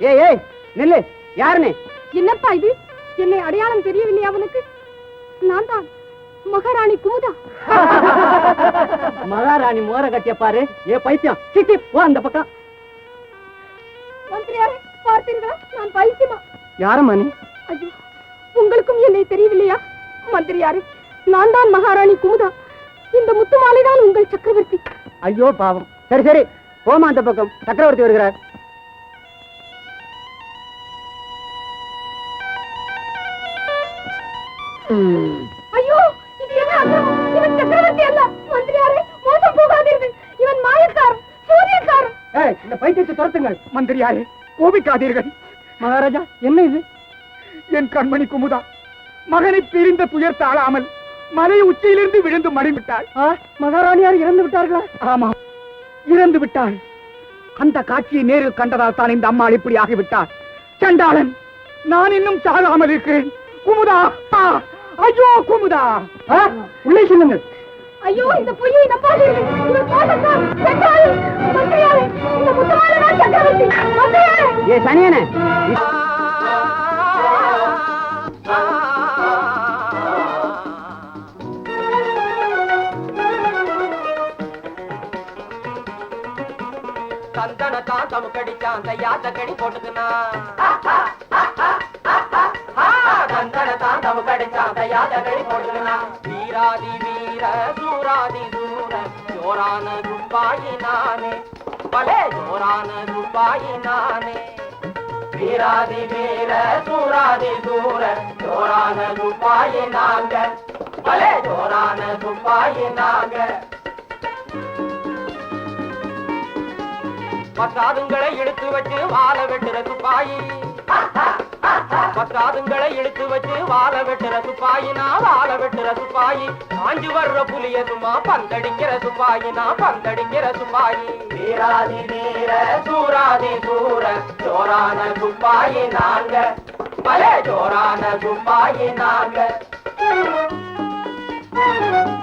ஏய் ஏய் நில்லு. யாருன்னு என்னப்பா இது? என்னை அடையாளம் தெரியவில்லை அவனுக்கு நான் தான் மகாராணி குமுதா. மகாராணி மோர கட்டிய பாரு. ஏ பைத்தியம். சிட்டி போ அந்த பக்கம். மந்திரியாரே பார்த்தீர்களா? நான் பைத்தியமா? யாரம்மா நீ? ஐயோ உங்களுக்கும் என்னை தெரியவில்லையா? மந்திரியாரே நான் தான் மகாராணி குமுதா. இந்த முத்துமாலை தான் உங்கள் சக்கரவர்த்தி. ஐயோ பாவம். சரி சரி. போமா அந்த பக்கம். சக்கரவர்த்தி வருகிறார். ஐயோ இது என்ன அக்கிரமம்? இவன் சக்கரவர்த்தி அல்ல. மந்திரியாரே மோசம் போகாதீர்கள். இவன் மாயக்காரன் சூரியக்காரன். ஏய் இந்த பைத்தியத்தை துரத்துங்கள் மந்திரியாரே. கோபிக்காதீர்கள். மகாராஜா என்ன இது? என் கண்மணி குமுதா மகனை பிரிந்த துயர் தாழாமல் மலை உச்சியிலிருந்து விழுந்து மடிவிட்டாள் மகாராணியார் இறந்து விட்டார்களா? ஆமாம் இறந்து விட்டாள். அந்த காட்சியை நேரில் கண்டதால் தான் இந்த அம்மாள் இப்படி ஆகிவிட்டாள். சண்டாளன் நான் இன்னும் சாகாமல் இருக்கிறேன். குமுதா ஐயோ குமுதா. ஆ, உள்ளே செல்லுங்கள் ஐயோ இந்த பொய்யை நம்பாதீர்கள் இவன் மோசக்காரன் சென்றாய் மந்திரியாரே இந்த சக்கரவர்த்தி மந்திரியாரே ஏ சனியனே. சந்தன தான் தமுக்கடிச்சான் அந்த யாத்த கடி போட்டுக்குனா தமுக்கடிச்சான் அந்த யாத்த கடி வீராதி வீர சூராதி சூர ஜோரான துப்பாயி நானே பலே. ஜோரான துப்பாயி நானே வீராதி வீர சூராதி சூர ஜோரான துப்பாயி நாங்க பலே. ஜோரான துப்பாயி நாங்க பத்தாதுங்களை இழுத்து வச்சு வாழ வெட்டுற துப்பாயி பத்தாதுங்களை இழுத்து வச்சு வாழ வெட்டுற துப்பாயி வாழ வெட்டுற துப்பாயி காஞ்சு வர்ற புலிய சும்மா பந்தடிக்கிற துப்பாயி பந்தடிக்கிற துப்பாயி வீராதி வீர சூராதி சூர ஜோரான துப்பாயி நாங்க. பல ஜோரான துப்பாயி நாங்க. வீரம்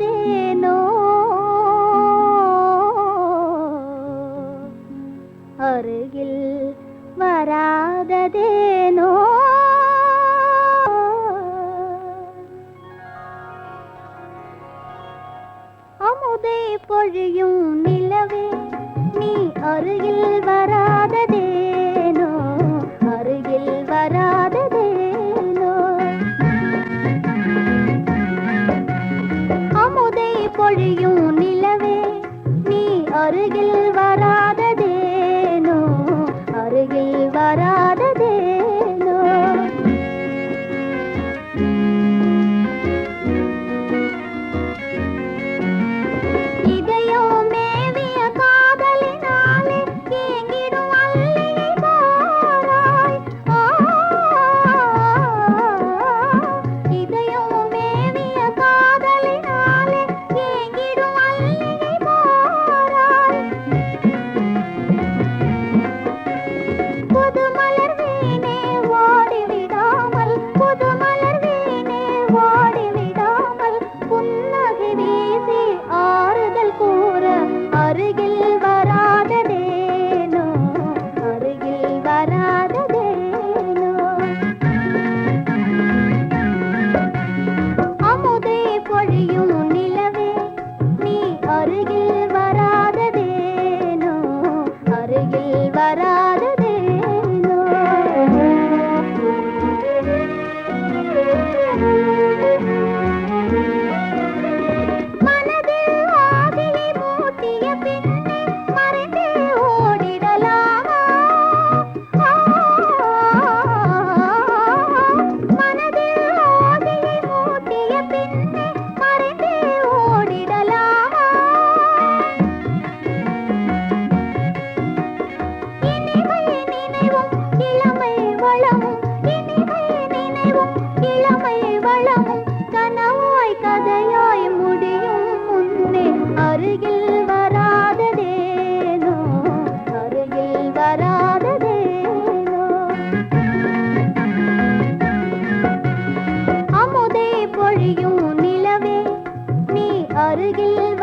দে அருகில்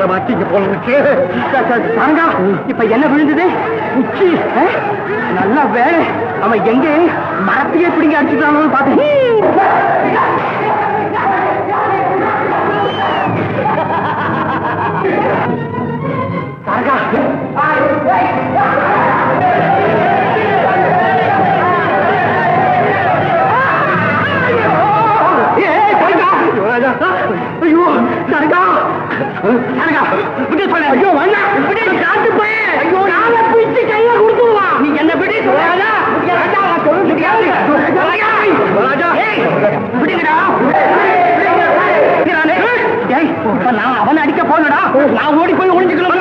போய் சேர விட போல இருக்கு இப்ப என்ன விழுந்தது? உச்சி ஆ? நல்ல வேலை அவன் எங்க மரத்தையே பிடிங்க அடிச்சுட்டானு பார்த்தேன். ஐயோ வேணா காத்து போய் ஐயோ நாள பிச்சு கையில கொடுத்துருவான் நீ என்ன விட்டு ஏய் நான் அவனை அடிக்க போனடா நான் ஓடி போய் ஒழிஞ்சுக்கணும்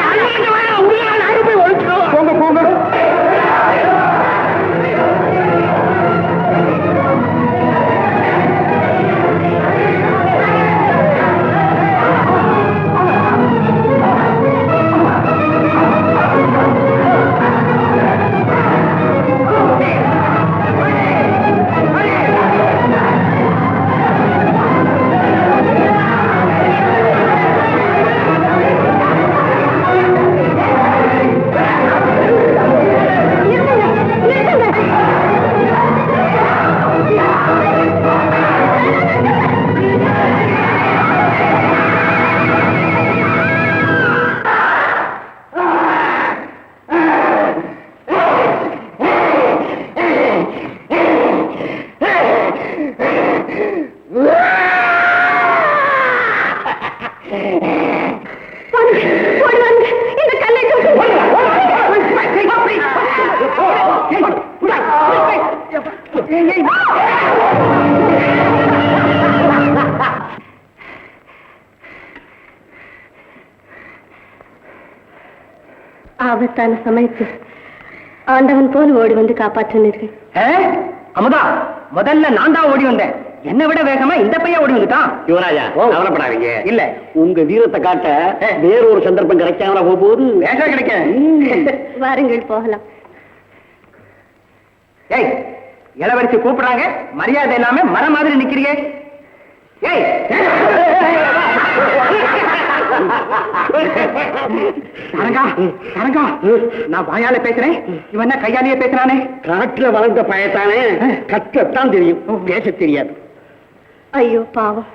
ஆபத்தான சமயத்தில் ஆண்டவன் போல் ஓடி வந்து காப்பாற்றினீர்கள். அமுதா முதல்ல நான் தான் ஓடி வந்தேன். என்னை விட வேகமா இந்த பையன் ஓடி வந்துட்டான். யுவராஜா. கவலைப்படாதீங்க. இல்ல. உங்க வீரத்தை காட்ட வேறொரு சந்தர்ப்பம் கிடைக்காமல போகும்போது வேஷம் கிடைக்க வாருங்கள் போகலாம். ஏய் இளவரசி கூப்பிடுறாங்க. மரியாதை இல்லாம மரம் மாதிரி நிக்கிறீங்க. ஏய். நான் வாயால பேசுறேன். இவன் என்ன கையாலேயே பேசுறானே? காட்டுல வளர்ந்த பயத்தானே கத்தத்தான் தெரியும். பேச தெரியாது. ஐயோ பாவம்.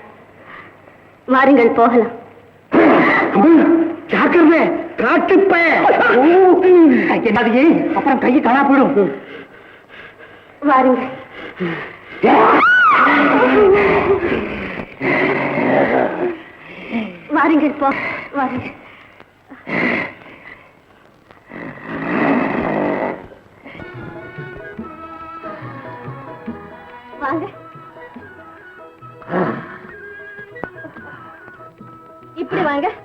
வாருங்கள் போகலாம். ஜாக்கிரதை. காட்டு அப்புறம் கையை காணா போயிடும் வாருங்கள். வாருங்கள் போ. வாருங்கள். வாங்க. இப்படி வாங்க. வாங்க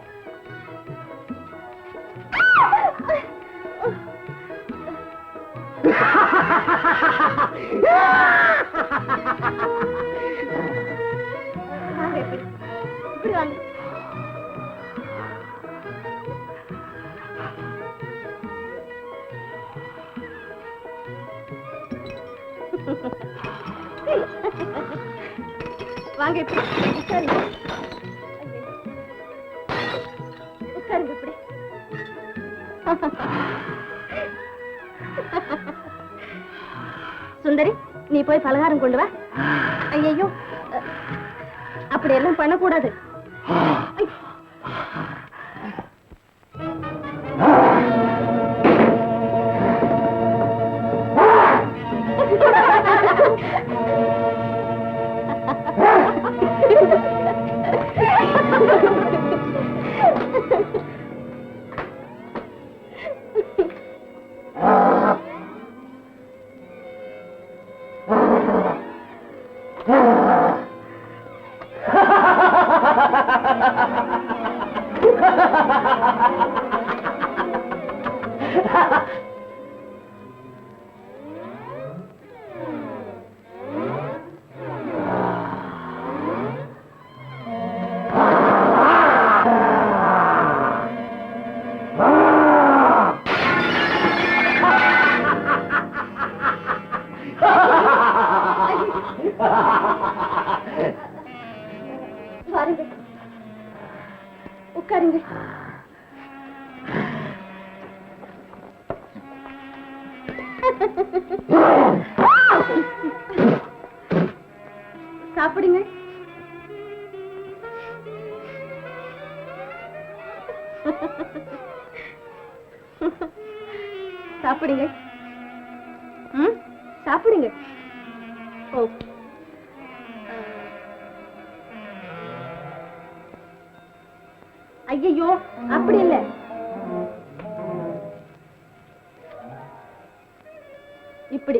வாங்க இப்படி. உட்காருங்க. உட்காருங்க இப்படி. சுந்தரி நீ போய் பலகாரம் கொண்டு வா. ஐயோ அப்படி எல்லாம் பண்ணக்கூடாது. வாருங்க. உட்காருங்க. சாப்பிடுங்க. சாப்பிடுங்க. இப்படி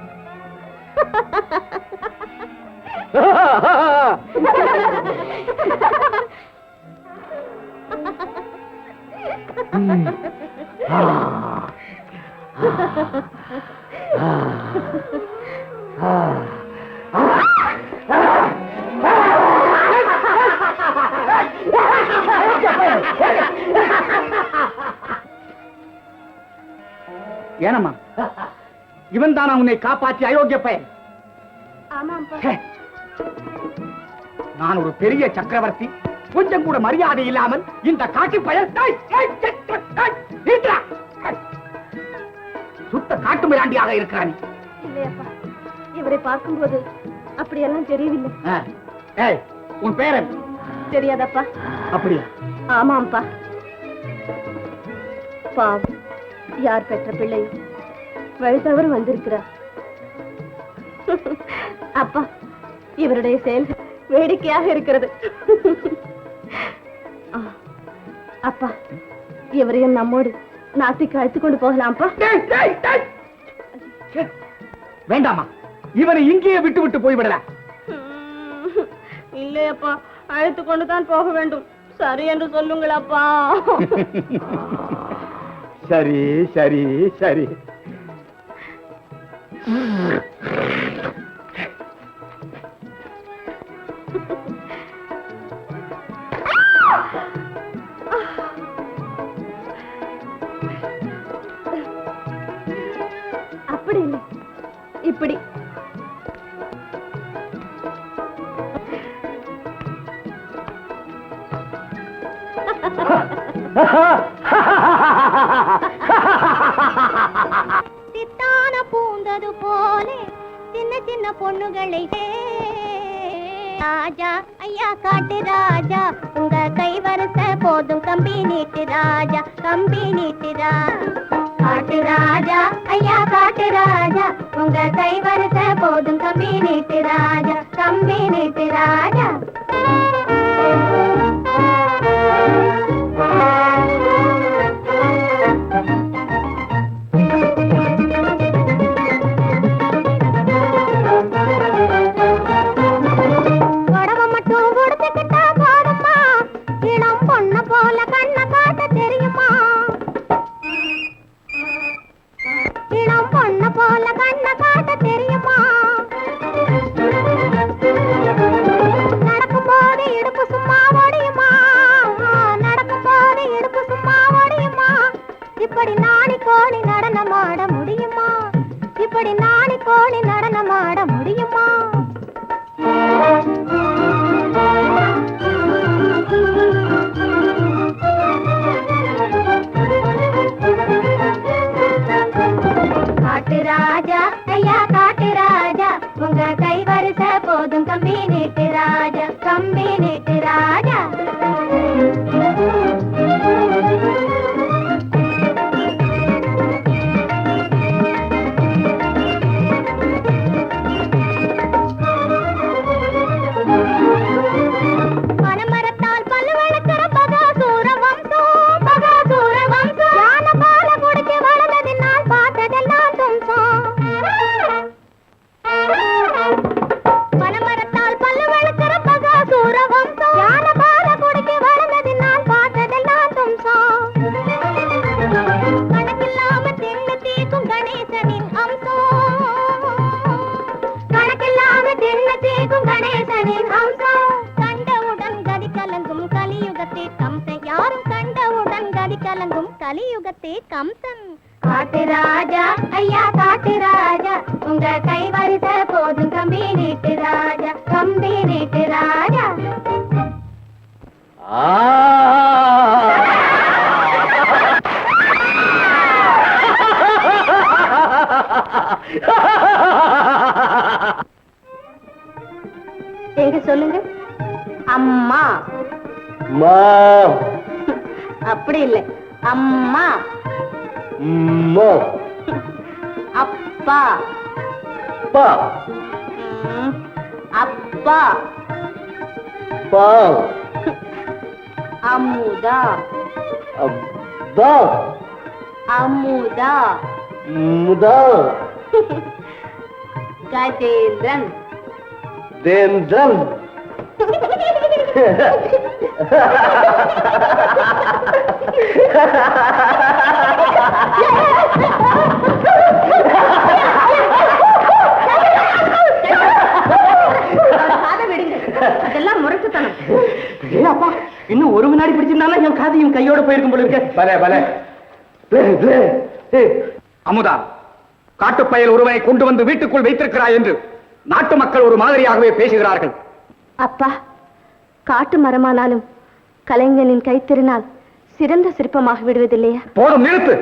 உன்னை காப்பாற்றி அயோக்கிய பையன். நான் ஒரு பெரிய சக்கரவர்த்தி. கொஞ்சம் கூட மரியாதை இல்லாமல் இந்த காட்டு பயல். சுத்த காட்டு மிராண்டியாக இருக்கிறான் இவரை பார்க்கும்போது அப்படியெல்லாம் தெரியவில்லை. உன் பேரன். தெரியாதப்பா. அப்படியா? ஆமாம்ப்பா பாவம் யார் பெற்ற பிள்ளை? வழி தவறு வந்திருக்கிறார். அப்பா இவருடைய செயல் வேடிக்கையாக இருக்கிறது. அப்பா இவரையும் நம்மோடு நாட்டுக்கு அழைத்துக் கொண்டு போகலாம்ப்பா வேண்டாமா இவனை இங்கேயே விட்டு விட்டு போய்விடல இல்லையப்பா அழைத்து கொண்டு தான் போக வேண்டும். சரி என்று சொல்லுங்களப்பா சரி சரி சரி. சித்தான பூந்தது போலே சின்ன சின்ன பொண்ணுகளை ராஜா ஐயா காட்டு ராஜா உங்க கை போதும் கம்பி நீட்டு ராஜா கம்பி நீட்டு காட்டு ராஜா ஐயா காட்டு ராஜா உங்க கை போதும் கம்பி நீட்டு ராஜா கம்பி நீட்டு ராஜா. Música எங்க சொல்லுங்க. அம்மா. மா அப்படி இல்லை. அம்மா. அப்பா. பா ம், அப்பா. பா அமுதா. அப்பா அமுதா. முதா கஜேந்திரன் தேந்திரன். அதெல்லாம் முரட்டுத்தனம். அப்பா இன்னும் ஒரு வினாடி பிடிச்சிருந்தாலும் என் காதையும் கையோட போயிருக்கும் போல இருக்க. பலே பலே. அமுதா காட்டுப்பயல் ஒருவனை கொண்டு வந்து வீட்டுக்குள் வைத்திருக்கிறாய் என்று நாட்டு மக்கள் ஒரு மாதிரியாகவே பேசுகிறார்கள். அப்பா காட்டு மரமானாலும் கலைஞனின் கைத்திருநாள் சிறந்த சிற்பமாக விடுவதில்லையா? போதும் நிறுத்து.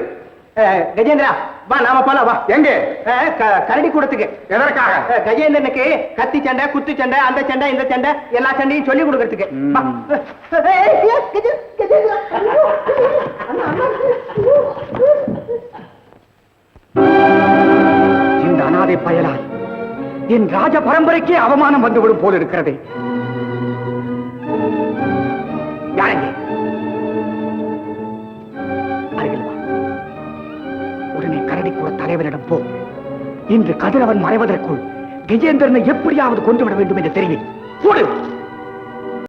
கஜேந்திரா வா நாம போலாம் வா. எங்கே? அஹ், க- கரடி கூடத்துக்கு. எதற்காக? கஜேந்திரனுக்கு கத்தி சண்டை குத்து சண்டை அந்த சண்டை இந்த சண்டை எல்லா சண்டையும் சொல்லி கொடுக்கறதுக்கு. வா. ம். அனாதை பயலால் என் ராஜ பரம்பரைக்கே அவமானம் வந்துவிடும் போல் இருக்கிறது. உடனே கரடி கூட தலைவரிடம் போ. இன்று கதிரவன் மறைவதற்குள் கஜேந்திரனை எப்படியாவது கொண்டு விட வேண்டும் என்று தெரிவி. போடு